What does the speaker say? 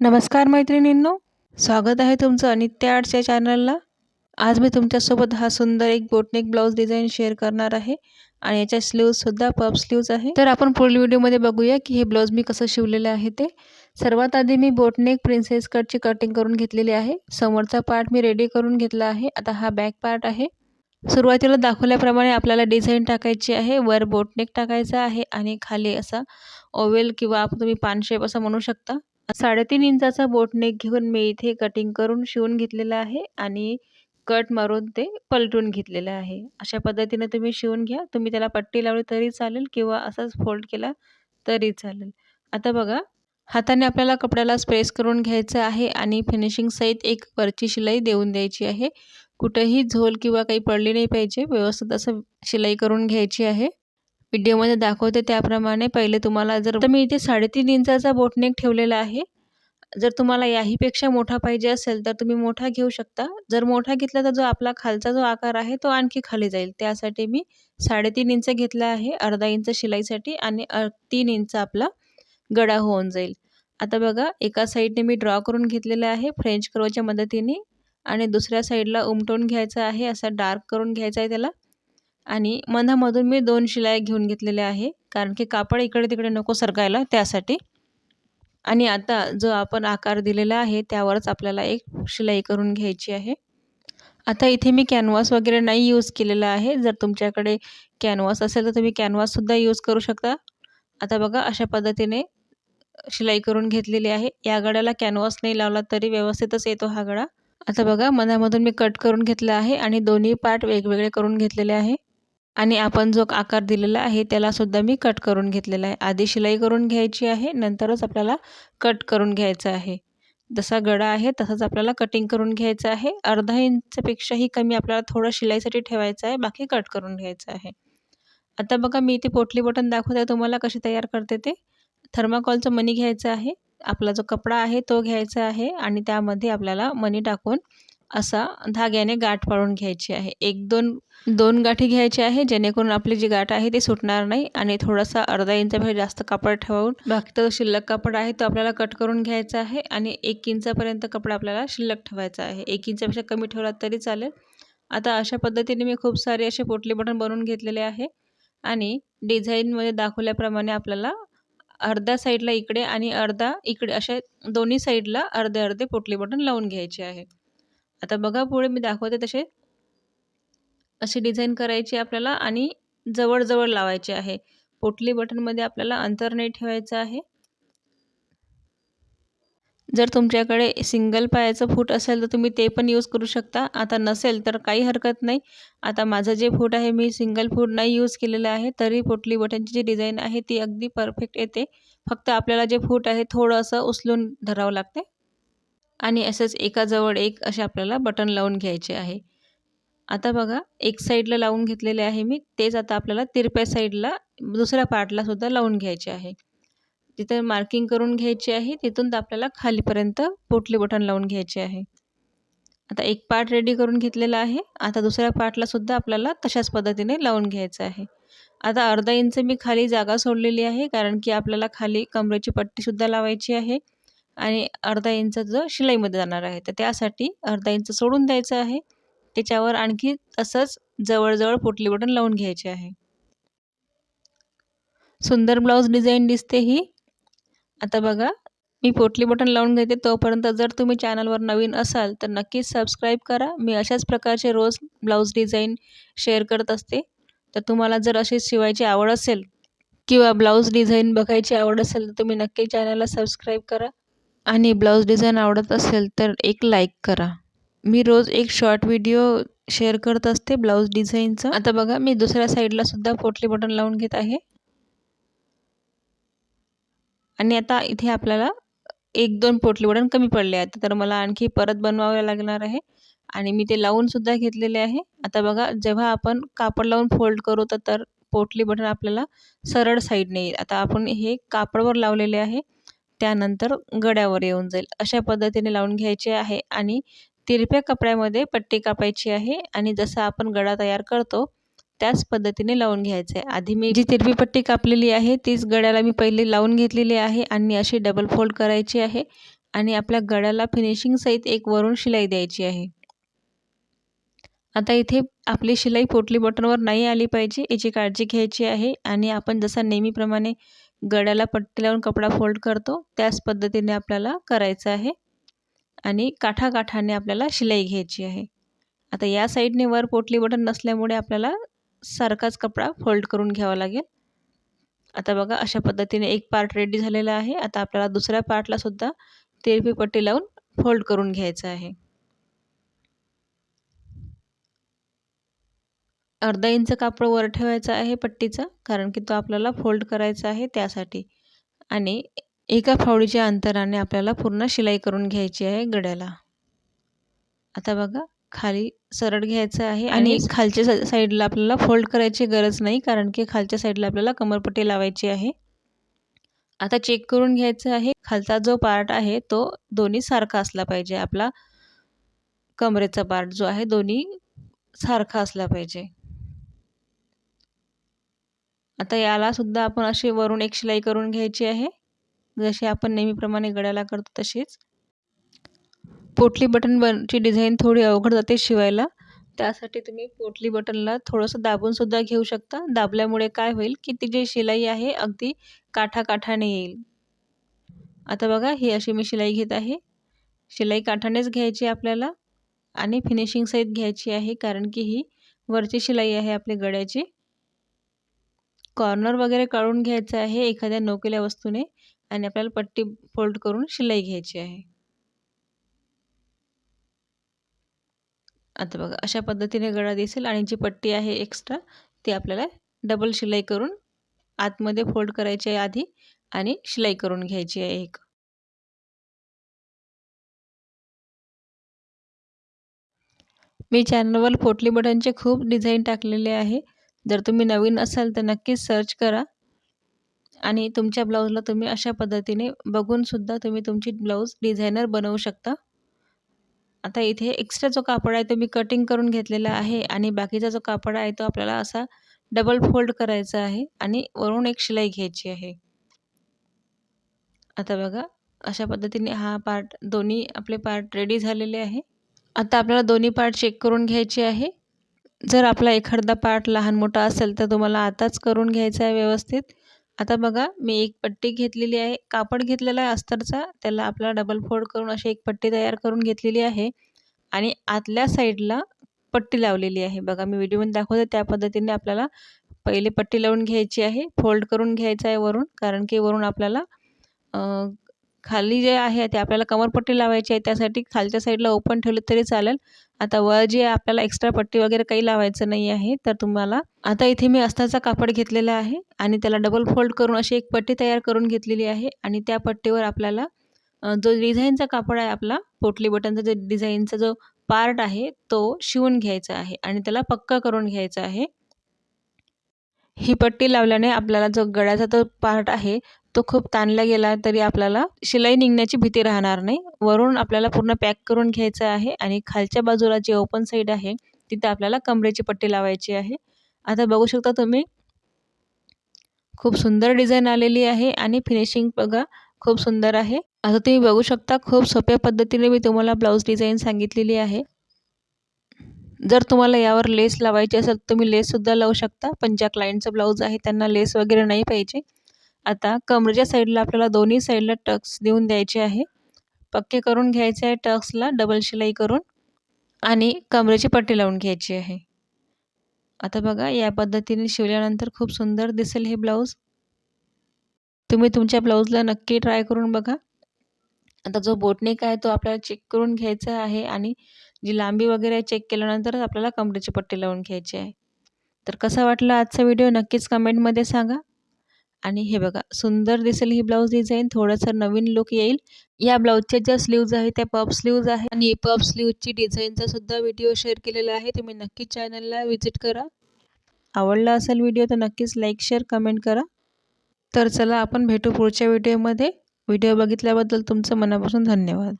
नमस्कार मैत्रिणींनो स्वागत आहे तुमचं अनित्य आर्ट्स या चॅनलला. आज मी तुमच्यासोबत हा सुंदर एक बोटनेक ब्लाऊज डिझाईन शेअर करणार आहे आणि याच्या स्लीवसुद्धा पफ स्लीव्ज आहे. तर आपण पुढील व्हिडिओमध्ये बघूया की हे ब्लाऊज मी कसं शिवलेलं आहे ते. सर्वात आधी मी बोटनेक प्रिन्सेस कटची कटिंग करून घेतलेली आहे. समोरचा पार्ट मी रेडी करून घेतला आहे. आता हा बॅक पार्ट आहे. सुरुवातीला दाखवल्याप्रमाणे आपल्याला डिझाईन टाकायची आहे. वर बोटनेक टाकायचा आहे आणि खाली असा ओवेल किंवा तुम्ही पान शेप असं म्हणू शकता. साडेतीन इंचाचा बोटनेक घेऊन मी इथे कटिंग करून शिवून घेतलेलं आहे आणि कट मारून ते पलटून घेतलेलं आहे. अशा पद्धतीने तुम्ही शिवून घ्या. तुम्ही त्याला पट्टी लावली तरी चालेल किंवा असाच फोल्ड केला तरी चालेल. आता बघा हाताने आपल्याला कपड्याला स्प्रेस करून घ्यायचं आहे आणि फिनिशिंग सहित एक वरची शिलाई देऊन द्यायची आहे. कुठंही झोल किंवा काही पडली नाही पाहिजे. व्यवस्थित असं शिलाई करून घ्यायची आहे. व्हिडिओमध्ये दाखवते त्याप्रमाणे. पहिले तुम्हाला जर मी इथे साडेतीन इंचाचा बोटनेक ठेवलेला आहे. जर तुम्हाला याहीपेक्षा मोठा पाहिजे असेल तर तुम्ही मोठा घेऊ शकता. जर मोठा घेतला तर जो आपला खालचा जो आकार आहे तो आणखी खाली जाईल. त्यासाठी मी साडेतीन इंच घेतला आहे अर्धा इंच शिलाईसाठी आणि तीन इंच आपला गडा होऊन जाईल. आता बघा एका साईडने मी ड्रॉ करून घेतलेलं आहे फ्रेंच क्रोच्या मदतीने आणि दुसऱ्या साईडला उमटवून घ्यायचा आहे असा डार्क करून घ्यायचा आहे त्याला. आणि मधामधून मी दोन शिलाई घेऊन घेतलेल्या आहे. कारण की कापड इकडे तिकडे नको सरकायला त्यासाठी. आणि आता जो आपण आकार दिलेला आहे त्यावरच आपल्याला एक शिलाई करून घ्यायची आहे. आता इथे मी कॅनव्हास वगैरे नाही यूज केलेला आहे. जर तुमच्याकडे कॅनव्हास असेल तर तुम्ही कॅनव्हाससुद्धा यूज करू शकता. आता बघा अशा पद्धतीने शिलाई करून घेतलेली आहे. या गड्याला कॅनव्हास नाही लावला तरी व्यवस्थितच येतो हा गडा. आता बघा मधामधून मी कट करून घेतला आहे आणि दोन्ही पार्ट वेगवेगळे करून घेतलेले आहे. आणि आपण जो आकार दिलेला आहे त्यालासुद्धा मी कट करून घेतलेला आहे. आधी शिलाई करून घ्यायची आहे नंतरच आपल्याला कट करून घ्यायचं आहे. जसा गडा आहे तसंच आपल्याला कटिंग करून घ्यायचं आहे. अर्धा इंचपेक्षाही कमी आपल्याला थोडं शिलाईसाठी ठेवायचं आहे बाकी कट करून घ्यायचं आहे. आता बघा मी इथे पोटली बटन दाखवत आहे तुम्हाला कशी तयार करते ते. थर्माकॉलचं मनी घ्यायचं आहे. आपला जो कपडा आहे तो घ्यायचा आहे आणि त्यामध्ये आपल्याला मनी टाकून असा धाग्याने गाठ पाडून घ्यायची आहे. एक दोन दोन गाठी घ्यायची आहे जेणेकरून आपली जी गाठ आहे ती सुटणार नाही आणि थोडासा अर्धा इंचापेक्षा जास्त कापड ठेवून बाकीचा जो शिल्लक कापड आहे तो आपल्याला कट करून घ्यायचा आहे आणि एक इंचापर्यंत कपडा आपल्याला शिल्लक ठेवायचा आहे. एक इंचापेक्षा कमी ठेवला तरी चालेल. आता अशा पद्धतीने मी खूप सारे असे पोटली बटन बनवून घेतलेले आहे आणि डिझाईनमध्ये दाखवल्याप्रमाणे आपल्याला अर्ध्या साईडला इकडे आणि अर्धा इकडे अशा दोन्ही साईडला अर्धे अर्धे पोटली बटन लावून घ्यायचे आहे. आता बघा पुढे मी दाखवते तसे. अशी डिझाईन करायची आपल्याला आणि जवळजवळ लावायची आहे. पोटली बटनमध्ये आपल्याला अंतर नाही ठेवायचं आहे. जर तुमच्याकडे सिंगल पायाचं फूट असेल तर तुम्ही ते पण यूज करू शकता. आता नसेल तर काही हरकत नाही. आता माझं जे फूट आहे मी सिंगल फूट नाही यूज केलेलं आहे. तरी पोटली बटनची जी डिझाईन आहे ती अगदी परफेक्ट येते. फक्त आपल्याला जे फूट आहे थोडंसं उचलून धरावं लागते. आणि असंच एकाजवळ एक असे आपल्याला बटन लावून घ्यायचे आहे. आता बघा एक साईडला लावून घेतलेले आहे मी. तेच आता आपल्याला तिरप्या साईडला दुसऱ्या पार्टलासुद्धा लावून घ्यायचे आहे. तिथं मार्किंग करून घ्यायची आहे तिथून आपल्याला खालीपर्यंत पोटली बटन लावून घ्यायचे आहे. आता एक पार्ट रेडी करून घेतलेला आहे. आता दुसऱ्या पार्टलासुद्धा आपल्याला तशाच पद्धतीने लावून घ्यायचं आहे. आता अर्धा इंच मी खाली जागा सोडलेली आहे कारण की आपल्याला खाली कमरेची पट्टीसुद्धा लावायची आहे. आणि अर्धा इंच जो शिलाईमध्ये जाणार आहे. तर त्यासाठी अर्धा इंच सोडून द्यायचं आहे. त्याच्यावर आणखी तसंच जवळजवळ पोटली बटन लावून घ्यायचे आहे. सुंदर ब्लाऊज डिझाईन दिसते ही. आता बघा मी पोटली बटन लावून घेते तोपर्यंत जर तुम्ही चॅनलवर नवीन असाल तर नक्कीच सबस्क्राईब करा. मी अशाच प्रकारचे रोज ब्लाऊज डिझाईन शेअर करत असते. तर तुम्हाला जर अशी शिवायची आवड असेल किंवा ब्लाऊज डिझाईन बघायची आवड असेल तर तुम्ही नक्की चॅनलला सबस्क्राईब करा. आणि ब्लाऊज डिझाईन आवडत असेल तर एक लाईक करा. मी रोज एक शॉर्ट व्हिडिओ शेअर करत असते ब्लाऊज डिझाईनचं. आता बघा मी दुसऱ्या साईडला सुद्धा पोटली बटन लावून घेत आहे. आणि आता इथे आपल्याला एक दोन पोटली बटन कमी पडले आहेत. तर मला आणखी परत बनवावे लागणार आहे. आणि मी ते लावून सुद्धा घेतलेले आहे. आता बघा जेव्हा आपण कापड लावून फोल्ड करू तर पोटली बटन आपल्याला सरळ साईडने येईल. आता आपण हे कापडवर लावलेले आहे. त्यानंतर गड्यावर येऊन जाईल. अशा पद्धतीने लावून घ्यायचे आहे आणि तिरप्या कपड्यामध्ये पट्टी कापायची आहे आणि जसं आपण गडा तयार करतो त्याच पद्धतीने लावून घ्यायचं आहे. आधी मी जी तिरपी पट्टी कापलेली आहे तीच गळ्याला मी पहिले लावून घेतलेली आहे आणि अशी डबल फोल्ड करायची आहे आणि आपल्या गळ्याला फिनिशिंगसहित एक वरून शिलाई द्यायची आहे. आता इथे आपली शिलाई पोटली बटनवर नाही आली पाहिजे याची काळजी घ्यायची आहे आणि आपण जसा नेहमीप्रमाणे गळ्याला पट्टी लावून कपडा फोल्ड करतो. त्याच पद्धतीने आपल्याला करायचं आहे. आणि काठाकाठाने आपल्याला शिलाई घ्यायची आहे. आता या साईडने वर पोटली बटन नसल्यामुळे आपल्याला सारखाच कपडा फोल्ड करून घ्यावा लागेल. आता बघा अशा पद्धतीने एक पार्ट रेडी झालेला आहे. आता आपल्याला दुसऱ्या पार्टलासुद्धा तिरपी पट्टी लावून फोल्ड करून घ्यायचं आहे. अर्धा इंच कापड वर ठेवायचा आहे पट्टीचा कारण की तो आपल्याला फोल्ड करायचा आहे त्यासाठी. आणि एका फावडीच्या अंतराने आपल्याला पूर्ण शिलाई करून घ्यायची आहे गड्याला. आता बघा खाली सरळ घ्यायचं आहे आणि खालच्या साईडला आपल्याला फोल्ड करायची गरज नाही कारण की खालच्या साईडला आपल्याला कमरपट्टी लावायची आहे. आता चेक करून घ्यायचं आहे खालचा जो पार्ट आहे तो दोन्ही सारखा असला पाहिजे आपला कमरेचा पार्ट जो आहे दोन्ही सारखा असला पाहिजे. आता याला सुद्धा आपण अशी वरून एक शिलाई करून घ्यायची आहे. जशी आपण नेहमीप्रमाणे गळ्याला करतो तशीच. पोटली बटन बनची डिझाईन थोडी अवघड जाते शिवायला. त्यासाठी तुम्ही पोटली बटनला थोडंसं दाबूनसुद्धा घेऊ शकता. दाबल्यामुळे काय होईल की ती जी शिलाई आहे अगदी काठाकाठाने येईल. आता बघा ही अशी मी शिलाई घेत आहे. शिलाई काठानेच घ्यायची आपल्याला आणि फिनिशिंग सहित घ्यायची आहे कारण की ही वरची शिलाई आहे आपली गळ्याची. कॉर्नर वगैरे काढून घ्यायचं आहे एखाद्या नोकेल्या वस्तूने आणि आपल्याला पट्टी फोल्ड करून शिलाई घ्यायची आहे. आता बघा अशा पद्धतीने गळा दिसेल आणि जी पट्टी आहे एक्स्ट्रा ती आपल्याला डबल शिलाई करून आतमध्ये फोल्ड करायची आहे आधी आणि शिलाई करून घ्यायची आहे एक. मी चॅनलवर पोटली बटनचे खूप डिझाईन टाकलेले आहे. जर तुम्ही नवीन असाल तर नक्कीच सर्च करा. आणि तुमच्या ब्लाऊजला तुम्ही अशा पद्धतीने बघूनसुद्धा तुम्ही तुमची ब्लाऊज डिझायनर बनवू शकता. आता इथे एक्स्ट्रा जो कापड आहे तो मी कटिंग करून घेतलेला आहे आणि बाकीचा जो कापड आहे तो आपल्याला असा डबल फोल्ड करायचा आहे आणि वरून एक शिलाई घ्यायची आहे. आता बघा अशा पद्धतीने हा पार्ट दोन्ही आपले पार्ट रेडी झालेले आहे. आता आपल्याला दोन्ही पार्ट चेक करून घ्यायचे आहे. जर आपला एखादा पार्ट लहान मोठा असेल तर तुम्हाला आताच करून घ्यायचा आहे व्यवस्थित. आता बघा मी एक पट्टी घेतलेली आहे. कापड घेतलेला आहे अस्तरचा. त्याला आपला डबल फोल्ड करून अशी एक पट्टी तयार करून घेतलेली आहे. आणि आतल्या साईडला पट्टी लावलेली आहे. बघा मी व्हिडिओमध्ये दाखवते. त्या पद्धतीने आपल्याला पहिले पट्टी लावून घ्यायची आहे. फोल्ड करून घ्यायचं आहे वरून. कारण की वरून आपल्याला खाली जे आहे ते आपल्याला कमरपट्टी लावायची आहे त्यासाठी खालच्या साईडला ओपन ठेवले तरी चालेल. आता वर जे आपल्याला एक्स्ट्रा पट्टी वगैरे काही लावायचं नाही आहे तर तुम्हाला आता इथे मी अस्ताचा कापड घेतलेला आहे आणि त्याला डबल फोल्ड करून अशी एक पट्टी तयार करून घेतलेली आहे आणि त्या पट्टीवर आपल्याला जो डिझाईनचा कापड आहे आपला पोटली बटनचा जो डिझाईनचा जो पार्ट आहे तो शिवून घ्यायचा आहे आणि त्याला पक्का करून घ्यायचा आहे. ही पट्टी लावल्याने आपल्याला जो गळ्याचा तो पार्ट आहे तो खूप ताणला गेला तरी आपल्याला शिलाई निघण्याची भीती राहणार नाही. वरून आपल्याला पूर्ण पॅक करून घ्यायचं आहे आणि खालच्या बाजूला जी ओपन साईड आहे तिथे आपल्याला कमरेची पट्टी लावायची आहे. आता बघू शकता तुम्ही खूप सुंदर डिझाईन आलेली आहे आणि फिनिशिंग बघा खूप सुंदर आहे. आता तुम्ही बघू शकता खूप सोप्या पद्धतीने मी तुम्हाला ब्लाऊज डिझाईन सांगितलेली आहे. जर तुम्हाला यावर लेस लावायची असेल तर तुम्ही लेससुद्धा लावू शकता पण ज्या क्लायंटचं ब्लाऊज आहे त्यांना लेस वगैरे नाही पाहिजे. आता कमरेच्या साईडला आपल्याला दोन्ही साईडला टक्स देऊन द्यायचे आहे. पक्के करून घ्यायचे आहे टक्सला डबल शिलाई करून आणि कमरेची पट्टी लावून घ्यायची आहे. आता बघा या पद्धतीने शिवल्यानंतर खूप सुंदर दिसेल हे ब्लाऊज. तुम्ही तुमच्या ब्लाऊजला नक्की ट्राय करून बघा. आता जो बोटनेक आहे तो आपल्याला चेक करून घ्यायचा आहे आणि जी लांबी वगैरे चेक केल्यानंतरच आपल्याला कमरेची पट्टी लावून घ्यायची आहे. तर कसा वाटला आजचा व्हिडिओ नक्कीच कमेंटमध्ये सांगा. आणि हे बघा सुंदर दिसेल ही ब्लाऊज डिझाईन थोडंसं नवीन लुक येईल. या ब्लाऊजच्या ज्या स्लीव्ज आहेत त्या पप स्लीव्ज आहे आणि पप स्लीव्जची डिझाईनचा सुद्धा व्हिडिओ शेअर केलेला आहे. तुम्ही नक्कीच चॅनलला व्हिजिट करा. आवडला असेल व्हिडिओ तर नक्कीच लाईक शेअर कमेंट करा. तर चला आपण भेटू पुढच्या व्हिडिओमध्ये व्हिडिओ बघितल्याबद्दल तुमचं मनापासून धन्यवाद.